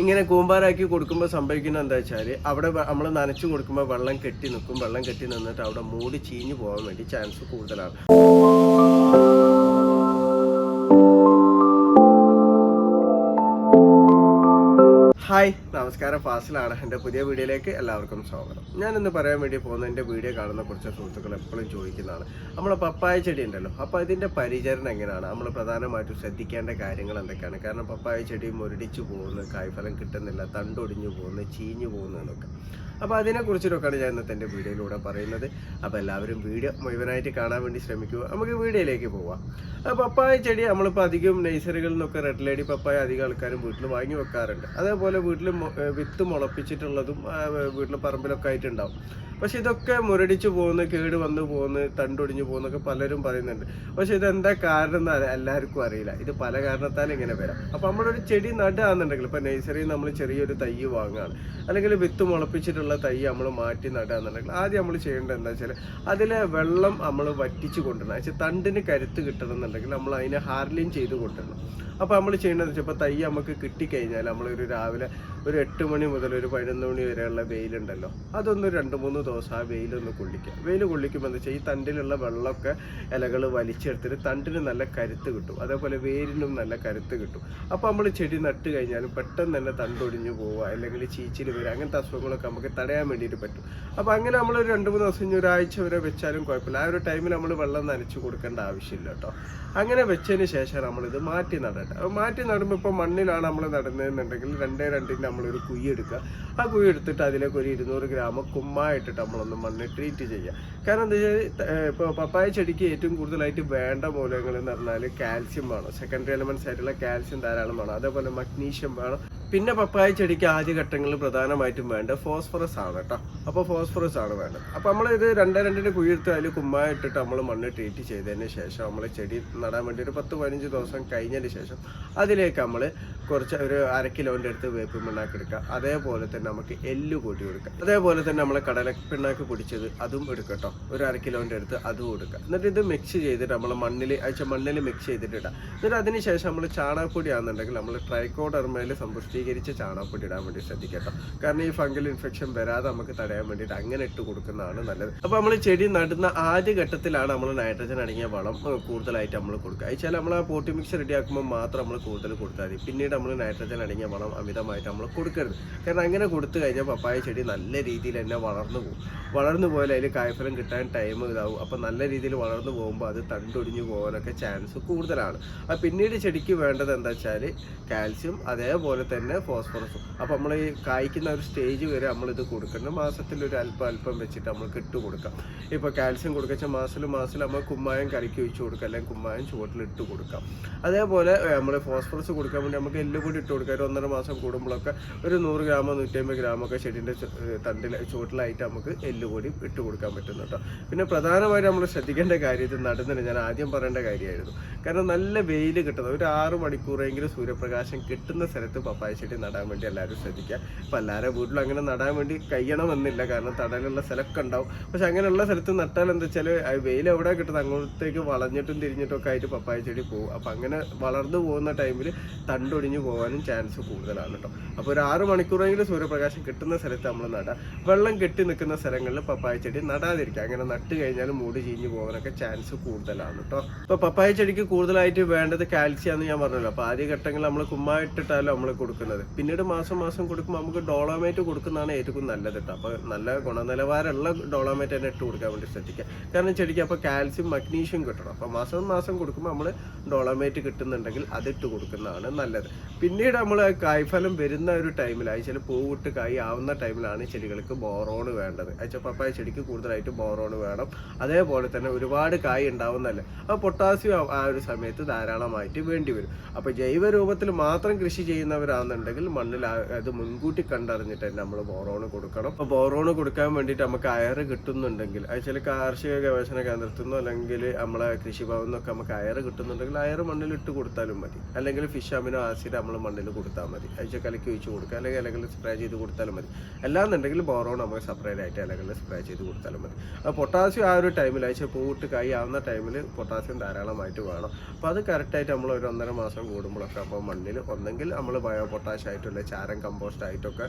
ഇങ്ങനെ കൂമ്പാരാക്കി കൊടുക്കുമ്പോൾ സംഭവിക്കുന്നത് എന്താ വെച്ചാൽ അവിടെ നമ്മൾ നനച്ചു കൊടുക്കുമ്പോൾ വെള്ളം കെട്ടി നിൽക്കും വെള്ളം കെട്ടി നിന്നിട്ട് അവിടെ മൂടി ചീഞ്ഞു പോകാൻ വേണ്ടി ചാൻസ് കൂടുതലാണ്. ഹായ് നമസ്കാരം. ഫാസിലാണ്. എന്റെ പുതിയ വീഡിയോയിലേക്ക് എല്ലാവർക്കും സ്വാഗതം. ഞാൻ ഇന്ന് പറയാൻ വേണ്ടി പോകുന്ന എന്റെ വീഡിയോ കാണുന്ന കുറച്ച് സുഹൃത്തുക്കൾ എപ്പോഴും ചോദിക്കുന്നതാണ്. നമ്മൾ പപ്പായ ചെടി ഉണ്ടല്ലോ. അപ്പോൾ ഇതിന്റെ പരിചരണം എങ്ങനെയാണ്? നമ്മൾ പ്രധാനമായിട്ടും ശ്രദ്ധിക്കേണ്ട കാര്യങ്ങൾ എന്തൊക്കെയാണ്? കാരണം പപ്പായ ചെടി മുരടിച്ചു പോകുന്നു കായ്ഫലം കിട്ടുന്നില്ല തണ്ടൊടിഞ്ഞു പോകുന്നു ചീഞ്ഞു പോകുന്നു എന്നൊക്കെ. അപ്പോൾ അതിനെക്കുറിച്ചിട്ടൊക്കെയാണ് ഞാൻ ഇന്നത്തെ എന്റെ വീഡിയോയിലൂടെ പറയുന്നത്. അപ്പോൾ എല്ലാവരും വീഡിയോ മുഴുവനായിട്ട് കാണാൻ വേണ്ടി ശ്രമിക്കുക. നമുക്ക് വീഡിയോയിലേക്ക് പോവാം. പപ്പായ ചെടി നമ്മളിപ്പോൾ അധികം നഴ്സറികളിൽ നിന്നൊക്കെ റെഡ് ലേഡി പപ്പായ അധികം ആൾക്കാരും വീട്ടിൽ വാങ്ങി വെക്കാറുണ്ട്. അതേപോലെ വീട്ടിൽ വിത്ത് മുളപ്പിച്ചിട്ടുള്ളതും വീട്ടിൽ പറമ്പിലൊക്കെ ആയിട്ടുണ്ടാവും. പക്ഷെ ഇതൊക്കെ മുരടിച്ചു പോകുന്നു കേട് വന്നു പോകുന്നു തണ്ടൊടിഞ്ഞു പോകുന്നൊക്കെ പലരും പറയുന്നുണ്ട്. പക്ഷെ ഇതെന്താ കാരണം എന്ന് എല്ലാവർക്കും അറിയില്ല. ഇത് പല കാരണത്താൽ ഇങ്ങനെ വരാം. അപ്പോൾ നമ്മളൊരു ചെടി നടുകയാണെന്നുണ്ടെങ്കിൽ ഇപ്പോൾ നഴ്സറിയിൽ നമ്മൾ ചെറിയൊരു തൈ വാങ്ങുകയാണ്. അല്ലെങ്കിൽ വിത്ത് മുളപ്പിച്ചിട്ടുള്ള തൈ നമ്മൾ മാറ്റി നടുകയാണെന്നുണ്ടെങ്കിൽ ആദ്യം നമ്മൾ ചെയ്യേണ്ടത് എന്താ വെച്ചാൽ അതിലെ വെള്ളം നമ്മൾ വറ്റിച്ച് കൊണ്ടുവരണം. വെച്ചാൽ തണ്ടിന് കരുത്ത് കിട്ടണം എന്നുണ്ടെങ്കിൽ നമ്മൾ അതിനെ ഹാർലിൻ ചെയ്ത് കൊണ്ടുവരണം. അപ്പോൾ നമ്മൾ ചെയ്യേണ്ടത് വെച്ചാൽ ഇപ്പോൾ തൈ നമുക്ക് കിട്ടിക്കഴിഞ്ഞാൽ നമ്മളൊരു രാവിലെ ഒരു എട്ട് മണി മുതൽ ഒരു പതിനൊന്ന് മണി വരെയുള്ള വെയിലുണ്ടല്ലോ. അതൊന്ന് രണ്ട് മൂന്ന് ദിവസം ആ വെയിലൊന്ന് കൊള്ളിക്കുക വെയിൽ കൊള്ളിക്കുമ്പോൾ എന്താ വെച്ചാൽ ഈ തണ്ടിലുള്ള വെള്ളമൊക്കെ ഇലകൾ വലിച്ചെടുത്തിട്ട് തണ്ടിന് നല്ല കരുത്ത് കിട്ടും. അതേപോലെ വേരിനും നല്ല കരുത്ത് കിട്ടും. അപ്പോൾ നമ്മൾ ചെടി നട്ട് കഴിഞ്ഞാലും പെട്ടെന്ന് തന്നെ തണ്ടൊടിഞ്ഞു പോവുക അല്ലെങ്കിൽ ചീച്ചിൽ വരിക അങ്ങനത്തെ അസുഖങ്ങളൊക്കെ നമുക്ക് തടയാൻ വേണ്ടിയിട്ട് പറ്റും. അപ്പോൾ അങ്ങനെ നമ്മൾ ഒരു രണ്ട് മൂന്ന് ദിവസം ഒരാഴ്ച വരെ വെച്ചാലും കുഴപ്പമില്ല. ആ ഒരു ടൈമിൽ നമ്മൾ വെള്ളം നനച്ച് കൊടുക്കേണ്ട ആവശ്യമില്ല കേട്ടോ. അങ്ങനെ വെച്ചതിന് ശേഷം നമ്മളിത് മാറ്റി അപ്പോൾ മാറ്റി നടുമ്പോൾ ഇപ്പോൾ മണ്ണിലാണ് നമ്മൾ നടുന്നതെന്നുണ്ടെങ്കിൽ രണ്ടേ രണ്ടിന്റെ നമ്മളൊരു കുഴി എടുക്കുക. ആ കുഴി എടുത്തിട്ട് അതിലേക്ക് ഒരു ഇരുന്നൂറ് ഗ്രാം കുമ്മായിട്ടിട്ട് നമ്മളൊന്ന് മണ്ണ് ട്രീറ്റ് ചെയ്യുക. കാരണം എന്താ വെച്ചാൽ ഇപ്പോൾ പപ്പായ ചെടിക്ക് ഏറ്റവും കൂടുതലായിട്ട് വേണ്ട മൂലകങ്ങൾ എന്ന് പറഞ്ഞാൽ കാൽസ്യം വേണം. സെക്കൻഡറി എലമെന്റ്സ് ആയിട്ടുള്ള കാൽസ്യം ധാരാളം വേണം. അതേപോലെ മഗ്നീഷ്യം വേണം. പിന്നെ പപ്പായ ചെടിക്ക് ആദ്യ ഘട്ടങ്ങളിൽ പ്രധാനമായിട്ടും വേണ്ട ഫോസ്ഫറസ് ആണ് കേട്ടോ. അപ്പോൾ ഫോസ്ഫറസ് ആണ് വേണ്ടത്. അപ്പോൾ നമ്മൾ ഇത് രണ്ട് രണ്ടിന്റെ കുഴിയെടുത്ത് അതിൽ കുമ്മായ ഇട്ടിട്ട് നമ്മൾ മണ്ണ് ട്രീറ്റ് ചെയ്തതിന് ശേഷം നമ്മൾ ചെടി നടാൻ വേണ്ടി ഒരു പത്ത് പതിനഞ്ച് ദിവസം കഴിഞ്ഞതിന് ശേഷം അതിലേക്ക് നമ്മൾ കുറച്ച് ഒരു അര കിലോന്റെ അടുത്ത് വേപ്പ് പിണ്ണാക്ക് എടുക്കുക. അതേപോലെ തന്നെ നമുക്ക് എല്ല് കൂട്ടി കൊടുക്കുക. അതേപോലെ തന്നെ നമ്മൾ കടല പിണ്ണാക്ക് പൊടിച്ചത് അതും എടുക്കട്ടോ ഒരു അര കിലോന്റെ അടുത്ത് അതും എടുക്കുക. എന്നിട്ട് ഇത് മിക്സ് ചെയ്തിട്ട് നമ്മൾ മണ്ണിൽ അയച്ച മണ്ണിൽ മിക്സ് ചെയ്തിട്ടിടാം എന്നിട്ട് അതിന് ശേഷം നമ്മൾ ചാണകപ്പൊടി ആണെന്നുണ്ടെങ്കിൽ നമ്മൾ ട്രൈക്കോഡർമയിൽ സമ്പുഷ്ടീകരിച്ച ചാണകപ്പൊടി ഇടാൻ വേണ്ടി ശ്രദ്ധിക്കട്ടോ. കാരണം ഈ ഫംഗൽ ഇൻഫെക്ഷൻ വരാതെ നമുക്ക് തടയാൻ വേണ്ടിയിട്ട് അങ്ങനെ ഇട്ട് കൊടുക്കുന്നതാണ് നല്ലത്. അപ്പോൾ നമ്മൾ ചെടി നടുന്ന ആദ്യ ഘട്ടത്തിലാണ് നമ്മൾ നൈട്രജൻ അടങ്ങിയ വളം കൂടുതലായിട്ട് നമ്മൾ കൊടുക്കുക. അയച്ചാൽ നമ്മൾ ആ പോട്ടി മിക്സ് റെഡിയാക്കുമ്പോൾ മാത്രം നമ്മൾ കൂടുതൽ കൊടുത്താൽ മതി. പിന്നീട് നമ്മൾ നൈട്രജൻ അടങ്ങിയ വളം അമിതമായിട്ട് നമ്മൾ കൊടുക്കരുത്. കാരണം അങ്ങനെ കൊടുത്തു കഴിഞ്ഞാൽ പപ്പായ ചെടി നല്ല രീതിയിൽ തന്നെ വളർന്നു പോകും. വളർന്നു പോയാൽ അതിൽ കായ്ഫലം കിട്ടാൻ ടൈം ഇതാവും. അപ്പോൾ നല്ല രീതിയിൽ വളർന്നു പോകുമ്പോൾ അത് തണ്ടൊടിഞ്ഞു പോകാനൊക്കെ ചാൻസ് കൂടുതലാണ്. പിന്നീട് ചെടിക്ക് വേണ്ടത് എന്താ വെച്ചാൽ കാൽസ്യം അതേപോലെ തന്നെ ഫോസ്ഫറസും. അപ്പോൾ നമ്മൾ ഈ കായ്ക്കുന്ന ഒരു സ്റ്റേജ് വരെ നമ്മളിത് കൊടുക്കണം. മാസത്തിൽ ഒരു അല്പം അല്പം വെച്ചിട്ട് നമ്മൾ ഇട്ട് കൊടുക്കാം. ഇപ്പോൾ കാൽസ്യം കൊടുക്കച്ച മാസത്തിൽ മാസത്തിൽ നമ്മൾ കുമ്മായം കറിക്ക് ഒഴിച്ച് കൊടുക്കാം. അല്ലെങ്കിൽ കുമ്മായം ചുവട്ടിൽ ഇട്ട് കൊടുക്കാം. അതേപോലെ നമ്മൾ ഫോസ്ഫറസ് കൊടുക്കാൻ വേണ്ടി നമുക്ക് എല്ല് കൂടി ഇട്ട് കൊടുക്കാം. ഒരു ഒന്നര മാസം കൂടുമ്പോഴൊക്കെ ഒരു നൂറ് ഗ്രാമോ നൂറ്റമ്പത് ഗ്രാമൊക്കെ ചെടിന്റെ തണ്ടിൽ ചുവട്ടിലായിട്ട് നമുക്ക് എല്ല് കൂടി ഇട്ട് കൊടുക്കാൻ പറ്റുന്നു കേട്ടോ. പിന്നെ പ്രധാനമായിട്ട് നമ്മൾ ശ്രദ്ധിക്കേണ്ട കാര്യം ഇത് നടുന്നതിന് ഞാൻ ആദ്യം പറയേണ്ട കാര്യമായിരുന്നു. കാരണം നല്ല വെയിൽ കിട്ടുന്നത് ഒരു ആറ് മണിക്കൂറെങ്കിലും സൂര്യപ്രകാശം കിട്ടുന്ന സ്ഥലത്ത് പപ്പായ ചെടി നടാൻ വേണ്ടി എല്ലാവരും ശ്രദ്ധിക്കുക. അപ്പം എല്ലാവരും വീട്ടിലും അങ്ങനെ നടാൻ വേണ്ടി കഴിയണമെന്നില്ല. കാരണം തടലുള്ള സ്ഥലമൊക്കെ ഉണ്ടാവും. പക്ഷെ അങ്ങനെയുള്ള സ്ഥലത്ത് നട്ടാൽ എന്താ വെച്ചാൽ വെയിൽ എവിടെ കിട്ടുന്നത്? അങ്ങോട്ടേക്ക് വളഞ്ഞിട്ടും തിരിഞ്ഞിട്ടും ഒക്കെ ആയിട്ട് പപ്പായ ചെടി പോകും. അപ്പം അങ്ങനെ വളർന്നു പോകുന്ന ടൈമിൽ തണ്ടൊടിഞ്ഞു പോകാനും ചാൻസ് കൂടുതലാണ് കേട്ടോ. അപ്പോൾ ഒരു ആറ് മണിക്കൂറെങ്കിലും സൂര്യപ്രകാശം കിട്ടുന്ന സ്ഥലത്ത് നമ്മൾ നടാം. വെള്ളം കെട്ടി നിൽക്കുന്ന സ്ഥലങ്ങളിൽ പപ്പായ ചെടി നടാതിരിക്കുക. അങ്ങനെ നട്ട് കഴിഞ്ഞാൽ മൂട് ചീഞ്ഞു പോകാനൊക്കെ ചാൻസ് കൂടുതലാണ് കേട്ടോ. അപ്പോൾ പപ്പായ ചെടിക്ക് കൂടുതലായിട്ട് വേണ്ടത് കാൽസ്യം എന്ന് ഞാൻ പറഞ്ഞല്ലോ. അപ്പോൾ ആദ്യ ഘട്ടങ്ങളിൽ നമ്മൾ കുമ്മായിട്ടിട്ടാലും നമ്മൾ കൊടുക്കുന്നത്? പിന്നീട് മാസം മാസം കൊടുക്കുമ്പോൾ നമുക്ക് ഡോളോമേറ്റ് കൊടുക്കുന്നതാണ് ഏറ്റവും നല്ലത് കേട്ടോ അപ്പോൾ നല്ല ഗുണനിലവാരമുള്ള ഡോളോമേറ്റ് തന്നെ ഇട്ട് കൊടുക്കാൻ വേണ്ടി ശ്രദ്ധിക്കുക കാരണം ചെടിക്ക് അപ്പോൾ കാൽസ്യം മഗ്നീഷ്യം കിട്ടണം. അപ്പോൾ മാസം മാസം കൊടുക്കുമ്പോൾ നമ്മൾ ഡോളോമേറ്റ് കിട്ടുന്നുണ്ടെങ്കിൽ അതിട്ട് കൊടുക്കുന്നതാണ് നല്ലത്. പിന്നീട് നമ്മൾ കായ്ഫലം വരുന്ന ഒരു ടൈമിൽ അയച്ചാൽ പൂവിട്ട് കായ് ആവുന്ന ടൈമിലാണ് ചെടികൾക്ക് ബോറോണ് വേണ്ടത്. അയച്ചാൽ പപ്പായ ചെടിക്ക് കൂടുതലായിട്ട് ബോറോണ് വേണം. അതേപോലെ തന്നെ ഒരുപാട് കായ് ഉണ്ടാവുന്നല്ലേ അപ്പോൾ പൊട്ടാസ്യം ആ- ഒരു സമയത്ത് ധാരാളമായിട്ട് വേണ്ടി വരും. അപ്പോൾ ജൈവ രൂപത്തിൽ മാത്രം കൃഷി ചെയ്യുന്നവരാണെന്നുണ്ടെങ്കിൽ മണ്ണിൽ അത് മുൻകൂട്ടി കണ്ടറിഞ്ഞിട്ട് നമ്മൾ ബോറോണ് കൊടുക്കണം. അപ്പോൾ ബോറോണ് കൊടുക്കാൻ വേണ്ടിയിട്ട് നമുക്ക് അയറ് കിട്ടുന്നുണ്ടെങ്കിൽ അത് ചില കാർഷിക ഗവേഷണ കേന്ദ്രത്തിൽ നിന്നോ അല്ലെങ്കിൽ നമ്മളെ കൃഷിഭവനിൽ നിന്നൊക്കെ നമുക്ക് അയറ് കിട്ടുന്നുണ്ടെങ്കിൽ അയറ് മണ്ണിൽ ഇട്ട് കൊടുത്താലും മതി. അല്ലെങ്കിൽ ഫിഷ് അമിനോ ആസിഡ് നമ്മൾ മണ്ണിൽ കൊടുത്താൽ മതി. അയച്ച കലക്കി ഒഴിച്ച് കൊടുക്കുക. അല്ലെങ്കിൽ ഇലകളിൽ സ്പ്രേ ചെയ്ത് കൊടുത്താലും മതി. അല്ലാന്നുണ്ടെങ്കിൽ ബോറോൺ നമുക്ക് സെപ്പറേറ്റ് ആയിട്ട് ഇലകളിൽ സ്പ്രേ ചെയ്ത് കൊടുത്താലും മതി. അപ്പോൾ പൊട്ടാസ്യം ആ ഒരു ടൈമിൽ അയച്ച പൂവിട്ട് കൈ ആവുന്ന ടൈമിൽ പൊട്ടാസ്യം ധാരാളമായിട്ട് വേണം. അപ്പോൾ അത് കറക്റ്റായിട്ട് നമ്മൾ ഒരു ഒന്നര മാസം കൂടുമ്പോഴൊക്കെ അപ്പോൾ മണ്ണിൽ ഒന്നെങ്കിൽ നമ്മൾ ബയോ പൊട്ടാഷ് ആയിട്ടുള്ള ചാരം കമ്പോസ്റ്റ് ആയിട്ടൊക്കെ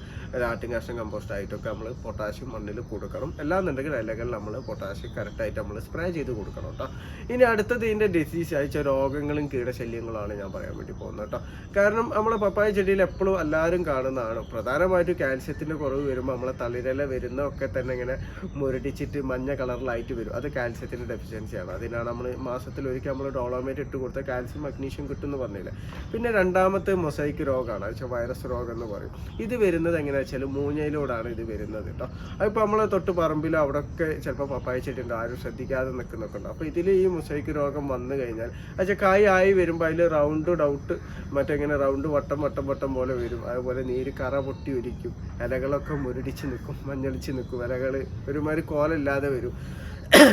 ആട്ടിൻകാഷ്ടം കമ്പോസ്റ്റ് ആയിട്ടൊക്കെ നമ്മൾ പൊട്ടാഷ്യം മണ്ണിൽ കൊടുക്കണം. അല്ലാന്നുണ്ടെങ്കിൽ ഇലകളിൽ നമ്മൾ പൊട്ടാഷ്യം കറക്റ്റായിട്ട് നമ്മൾ സ്പ്രേ ചെയ്ത് കൊടുക്കണം കേട്ടോ ഇനി അടുത്തത് ഇതിന്റെ ഡിസീസ് അയച്ച രോഗങ്ങളും കീടശല്യങ്ങളാണ് ഞാൻ പറയാൻ വേണ്ടി പോകുന്നത് കേട്ടോ കാരണം നമ്മളെ പപ്പായ ചെടിയിൽ എപ്പോഴും എല്ലാവരും കാണുന്നതാണ്. പ്രധാനമായിട്ടും കാൽസ്യത്തിന്റെ കുറവ് വരുമ്പോൾ നമ്മളെ തളിരില വരുന്ന ഒക്കെ തന്നെ ഇങ്ങനെ മുരടിച്ചിട്ട് മഞ്ഞ കളറിലായിട്ട് വരും. അത് കാൽസ്യത്തിന്റെ ഡെഫിഷ്യൻസിയാണ് അതിനാണ് നമ്മൾ മാസത്തിൽ ഒരിക്കൽ നമ്മൾ ഡോളോമേറ്റ് ഇട്ട് കൊടുത്താൽ കാൽസ്യം മഗ്നീഷ്യം കിട്ടും എന്ന് പറഞ്ഞില്ലേ? പിന്നെ രണ്ടാമത്തെ മൊസൈക്ക് രോഗമാണ് വെച്ചാൽ വൈറസ് രോഗം എന്ന് പറയും. ഇത് വരുന്നത് എങ്ങനെയാ വെച്ചാൽ മൂഞ്ഞയിലൂടാണ് ഇത് വരുന്നത് കേട്ടോ അതിപ്പോൾ നമ്മൾ തൊട്ട് പറമ്പിലോ അവിടെയൊക്കെ ചിലപ്പോൾ പപ്പായ ചെടി ഉണ്ട് ആരും ശ്രദ്ധിക്കാതെ നിൽക്കുന്നൊക്കെ ഉണ്ട്. അപ്പോൾ ഇതിൽ ഈ മുസൈക്ക് രോഗം വന്നു കഴിഞ്ഞാൽ വെച്ചാൽ കായ് ആയി വരുമ്പോൾ അതിൽ റൗണ്ട് ഡൗട്ട് മറ്റെങ്ങനെ റൗണ്ട് വട്ടം വട്ടം വട്ടം പോലെ വരും. അതുപോലെ നീര് കറ പൊട്ടി ഒരിക്കും ഇലകളൊക്കെ മുരടിച്ച് നിൽക്കും മഞ്ഞളിച്ച് നിൽക്കും ഇലകൾ ഒരുമാതിരി കോലമില്ലാതെ വരും.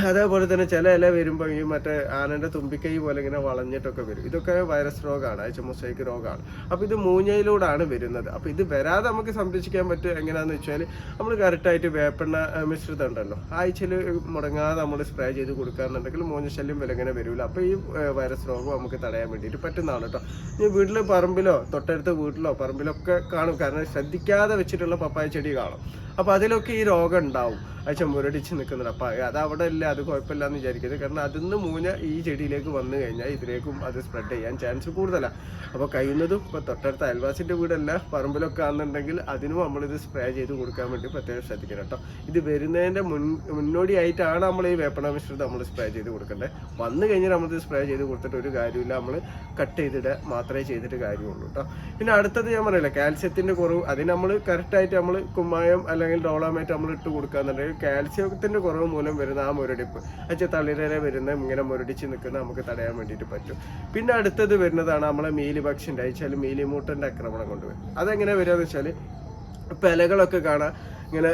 അതേപോലെ തന്നെ ചില ഇല വരുമ്പോൾ ഈ മറ്റേ ആനന്റെ തുമ്പിക്കൈ പോലെ ഇങ്ങനെ വളഞ്ഞിട്ടൊക്കെ വരും. ഇതൊക്കെ വൈറസ് രോഗമാണ് അയച്ച മൊസൈക്ക് രോഗമാണ് അപ്പോൾ ഇത് മൂഞ്ഞയിലൂടാണ് വരുന്നത്. അപ്പോൾ ഇത് വരാതെ നമുക്ക് സംരക്ഷിക്കാൻ പറ്റും എങ്ങനെയാന്ന് വെച്ചാൽ നമ്മൾ കറക്റ്റായിട്ട് വേപ്പെണ്ണ മിശ്രിതം ഉണ്ടല്ലോ. ആഴ്ചയിൽ മുടങ്ങാതെ നമ്മൾ സ്പ്രേ ചെയ്ത് കൊടുക്കുകയെന്നുണ്ടെങ്കിൽ മൂഞ്ഞശല്യം വിലങ്ങനെ വരില്ല അപ്പോൾ ഈ വൈറസ് രോഗം നമുക്ക് തടയാൻ വേണ്ടിയിട്ട് പറ്റുന്നതാണ് കേട്ടോ. ഈ വീട്ടിൽ പറമ്പിലോ തൊട്ടടുത്ത വീട്ടിലോ പറമ്പിലൊക്കെ കാണും. കാരണം ശ്രദ്ധിക്കാതെ വെച്ചിട്ടുള്ള പപ്പായ ചെടി കാണും. അപ്പോൾ അതിലൊക്കെ ഈ രോഗം ഉണ്ടാവും. അച്ഛൻ മുരടിച്ച് നിൽക്കുന്നുണ്ട്. അപ്പോൾ അത് അവിടെ ഇല്ല അത് കുഴപ്പമില്ല എന്ന് വിചാരിക്കരുത്. കാരണം അതിൽ നിന്ന് മൂഞ്ഞ ഈ ചെടിയിലേക്ക് വന്നു കഴിഞ്ഞാൽ ഇതിലേക്കും അത് സ്പ്രെഡ് ചെയ്യാൻ ചാൻസ് കൂടുതലാണ് അപ്പോൾ കഴിയുന്നതും ഇപ്പോൾ തൊട്ടടുത്ത അയൽവാസിന്റെ വീടല്ല പറമ്പിലൊക്കെ ആണെന്നുണ്ടെങ്കിൽ അതിനും നമ്മളിത് സ്പ്രേ ചെയ്ത് കൊടുക്കാൻ വേണ്ടി പ്രത്യേകം ശ്രദ്ധിക്കണം കേട്ടോ ഇത് വരുന്നതിന്റെ മുൻ മുന്നോടിയായിട്ടാണ് നമ്മൾ ഈ വേപ്പണ മിശ്രിതം നമ്മൾ സ്പ്രേ ചെയ്ത് കൊടുക്കേണ്ടത് വന്നു കഴിഞ്ഞാൽ നമ്മളിത് സ്പ്രേ ചെയ്ത് കൊടുത്തിട്ട് ഒരു കാര്യമില്ല നമ്മൾ കട്ട് ചെയ്തിട്ട് മാത്രമേ ചെയ്തിട്ട് കാര്യമുള്ളൂ കേട്ടോ പിന്നെ അടുത്തത് ഞാൻ പറയില്ല കാൽസ്യത്തിന്റെ കുറവ്. അതിന് നമ്മൾ കറക്റ്റായിട്ട് നമ്മൾ കുമ്മായം അല്ലെങ്കിൽ ഡോളാമായിട്ട് നമ്മൾ ഇട്ട് കൊടുക്കുകയെന്നുണ്ടെങ്കിൽ കാൽസ്യത്തിന്റെ കുറവ് മൂലം വരുന്ന ആ മുരടിപ്പ്. അച്ഛ തളിരല വരുന്ന ഇങ്ങനെ മുരടിച്ച് നിൽക്കുന്ന നമുക്ക് തടയാൻ വേണ്ടിയിട്ട് പറ്റും. പിന്നെ അടുത്തത് വരുന്നതാണ് നമ്മളെ മീലി പക്ഷിന്റെ അയച്ചാൽ മീലിമൂട്ടന്റെ ആക്രമണം കൊണ്ടുവരും അതെങ്ങനെ വരിക എന്ന് വെച്ചാൽ പിലകളൊക്കെ കാണാം. ഇങ്ങനെ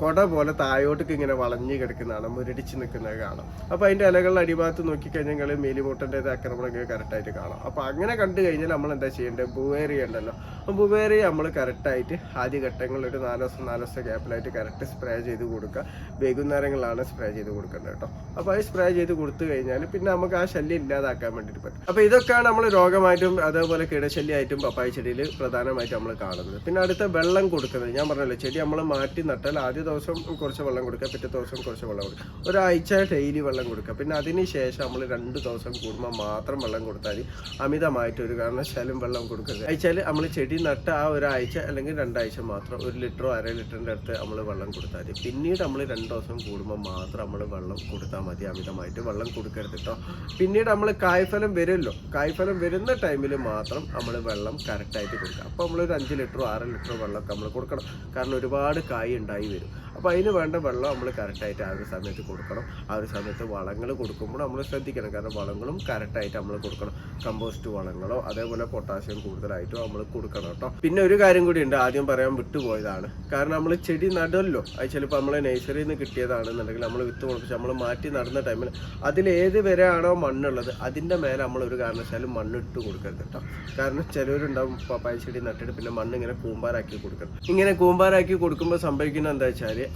കൊട പോലെ താഴോട്ടേക്ക് ഇങ്ങനെ വളഞ്ഞു കിടക്കുന്നതാണ് മുരടിച്ച് നിൽക്കുന്നത് കാണാം. അപ്പോൾ അതിന്റെ ഇലകളുടെ അടിഭാഗത്ത് നോക്കിക്കഴിഞ്ഞാൽ മേലിമൂട്ടന്റെ ആക്രമണമൊക്കെ കറക്റ്റായിട്ട് കാണാം. അപ്പോൾ അങ്ങനെ കണ്ടു കഴിഞ്ഞാൽ നമ്മൾ എന്താ ചെയ്യേണ്ടത്? ബുവേറി ഉണ്ടല്ലോ. അപ്പോൾ ബുവേറി നമ്മൾ കറക്റ്റായിട്ട് ആദ്യ ഘട്ടങ്ങളിൽ ഒരു നാല് ദിവസം നാല് ദിവസം ഗ്യാപ്പിലായിട്ട് കറക്റ്റ് സ്പ്രേ ചെയ്ത് കൊടുക്കുക. വൈകുന്നേരങ്ങളിലാണ് സ്പ്രേ ചെയ്ത് കൊടുക്കേണ്ടത് കേട്ടോ. അപ്പോൾ അത് സ്പ്രേ ചെയ്ത് കൊടുത്തു കഴിഞ്ഞാൽ പിന്നെ നമുക്ക് ആ ശല്യം ഇല്ലാതാക്കാൻ വേണ്ടിയിട്ട് പറ്റും. അപ്പോൾ ഇതൊക്കെയാണ് നമ്മൾ രോഗമായിട്ടും അതേപോലെ കീടശല്യമായിട്ടും പപ്പായ ചെടിയിൽ പ്രധാനമായിട്ട് നമ്മൾ കാണുന്നത്. പിന്നെ അടുത്ത വെള്ളം കൊടുക്കുന്നത് ഞാൻ പറഞ്ഞല്ലോ ചെടി നമ്മൾ മാറ്റി നട്ടാൽ ആദ്യ ദിവസം കുറച്ച് വെള്ളം കൊടുക്കുക പിറ്റേ ദിവസം കുറച്ച് വെള്ളം കൊടുക്കുക. ഒരാഴ്ച ഡെയിലി വെള്ളം കൊടുക്കുക. പിന്നെ അതിന് ശേഷം നമ്മൾ രണ്ട് ദിവസം കൂടുമ്പോൾ മാത്രം വെള്ളം കൊടുത്താൽ മതി. അമിതമായിട്ട് ഒരു കാരണവശാലും വെള്ളം കൊടുക്കരുത്. അയച്ചാൽ നമ്മൾ ചെടി നട്ട ആ ഒരാഴ്ച അല്ലെങ്കിൽ രണ്ടാഴ്ച മാത്രം ഒരു ലിറ്ററോ അര ലിറ്ററിന്റെ അടുത്ത് നമ്മൾ വെള്ളം കൊടുത്താൽ പിന്നീട് നമ്മൾ രണ്ട് ദിവസം കൂടുമ്പോൾ മാത്രം നമ്മൾ വെള്ളം കൊടുത്താൽ മതി. അമിതമായിട്ട് വെള്ളം കൊടുക്കരുത് കേട്ടോ. പിന്നീട് നമ്മൾ കായ്ഫലം വരുമല്ലോ. കായ്ഫലം വരുന്ന ടൈമിൽ മാത്രം നമ്മൾ വെള്ളം കറക്റ്റായിട്ട് കൊടുക്കുക. അപ്പോൾ നമ്മളൊരു അഞ്ച് ലിറ്ററോ ആറ് ലിറ്ററോ വെള്ളമൊക്കെ നമ്മൾ കൊടുക്കണം. കാരണം ഒരുപാട് ഉണ്ടായി വരും. അപ്പോൾ അതിന് വേണ്ട വെള്ളം നമ്മൾ കറക്റ്റായിട്ട് ആ ഒരു സമയത്ത് കൊടുക്കണം. ആ ഒരു സമയത്ത് വളങ്ങൾ കൊടുക്കുമ്പോൾ നമ്മൾ ശ്രദ്ധിക്കണം. കാരണം വളങ്ങളും കറക്റ്റായിട്ട് നമ്മൾ കൊടുക്കണം. കമ്പോസ്റ്റ് വളങ്ങളോ അതേപോലെ പൊട്ടാസ്യം കൂടുതലായിട്ടോ നമ്മൾ കൊടുക്കണം കേട്ടോ. പിന്നെ ഒരു കാര്യം കൂടി ഉണ്ട്. ആദ്യം പറയാൻ വിട്ടുപോയതാണ്. കാരണം നമ്മൾ ചെടി നടല്ലോ അത് ചിലപ്പോൾ നമ്മൾ നഴ്സറിയിൽ നിന്ന് കിട്ടിയതാണെന്നുണ്ടെങ്കിൽ നമ്മൾ വിത്ത് മുളപ്പിച്ച് നമ്മൾ മാറ്റി നടന്ന ടൈമിൽ അതിൽ ഏത് വരെയാണോ മണ്ണുള്ളത് അതിന്റെ മേലെ നമ്മൾ ഒരു കാരണവശാലും മണ്ണിട്ട് കൊടുക്കരുത് കേട്ടോ. കാരണം ചിലവരുണ്ടാവും പപ്പായ ചെടി നട്ടിട്ട് പിന്നെ മണ്ണ് ഇങ്ങനെ കൂമ്പാരാക്കി കൊടുക്കണം. ഇങ്ങനെ കൂമ്പാരാക്കി കൊടുക്കുമ്പോൾ സംഭവിക്കുന്നത് എന്താ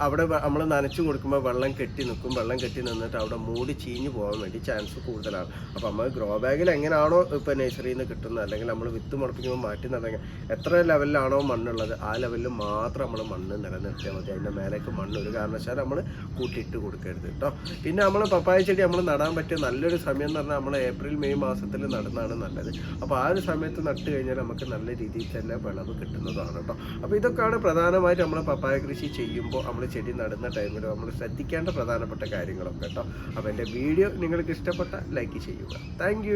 അവിടെ നമ്മൾ നനച്ചു കൊടുക്കുമ്പോൾ വെള്ളം കെട്ടി നിൽക്കും വെള്ളം കെട്ടി നിന്നിട്ട് അവിടെ മൂടി ചീഞ്ഞ് പോകാൻ വേണ്ടി ചാൻസ് കൂടുതലാണ്. അപ്പോൾ നമ്മൾ ഗ്രോ ബാഗിൽ എങ്ങനെയാണോ ഇപ്പോൾ നഴ്സറിയിൽ നിന്ന് കിട്ടുന്നത് അല്ലെങ്കിൽ നമ്മൾ വിത്ത് മുളപ്പിക്കുമ്പോൾ മാറ്റി നടക്കുക എത്ര ലെവലിലാണോ മണ്ണുള്ളത് ആ ലെവലിൽ മാത്രം നമ്മൾ മണ്ണ് നിലനിർത്തിയാൽ മതി. അതിന്റെ മേലേക്ക് മണ്ണ് ഒരു കാരണവശാലും നമ്മൾ കൂട്ടിയിട്ട് കൊടുക്കരുത് കേട്ടോ പിന്നെ നമ്മൾ പപ്പായ ചെടി നമ്മൾ നടാൻ പറ്റിയ നല്ലൊരു സമയം എന്ന് പറഞ്ഞാൽ നമ്മൾ ഏപ്രിൽ മെയ് മാസത്തിൽ നടുന്നതാണ് നല്ലത്. അപ്പോൾ ആ ഒരു സമയത്ത് നട്ട് കഴിഞ്ഞാൽ നമുക്ക് നല്ല രീതിയിൽ തന്നെ വിളവ് കിട്ടുന്നതാണ് കേട്ടോ അപ്പോൾ ഇതൊക്കെയാണ് പ്രധാനമായിട്ട് നമ്മൾ പപ്പായ കൃഷി ചെയ്യുമ്പോൾ നമ്മൾ ചെടി നടുന്ന ടൈമിൽ നമ്മൾ ശ്രദ്ധിക്കേണ്ട പ്രധാനപ്പെട്ട കാര്യങ്ങളൊക്കെ കേട്ടോ അപ്പോൾ എന്റെ വീഡിയോ നിങ്ങൾക്ക് ഇഷ്ടപ്പെട്ട ലൈക്ക് ചെയ്യുക. താങ്ക്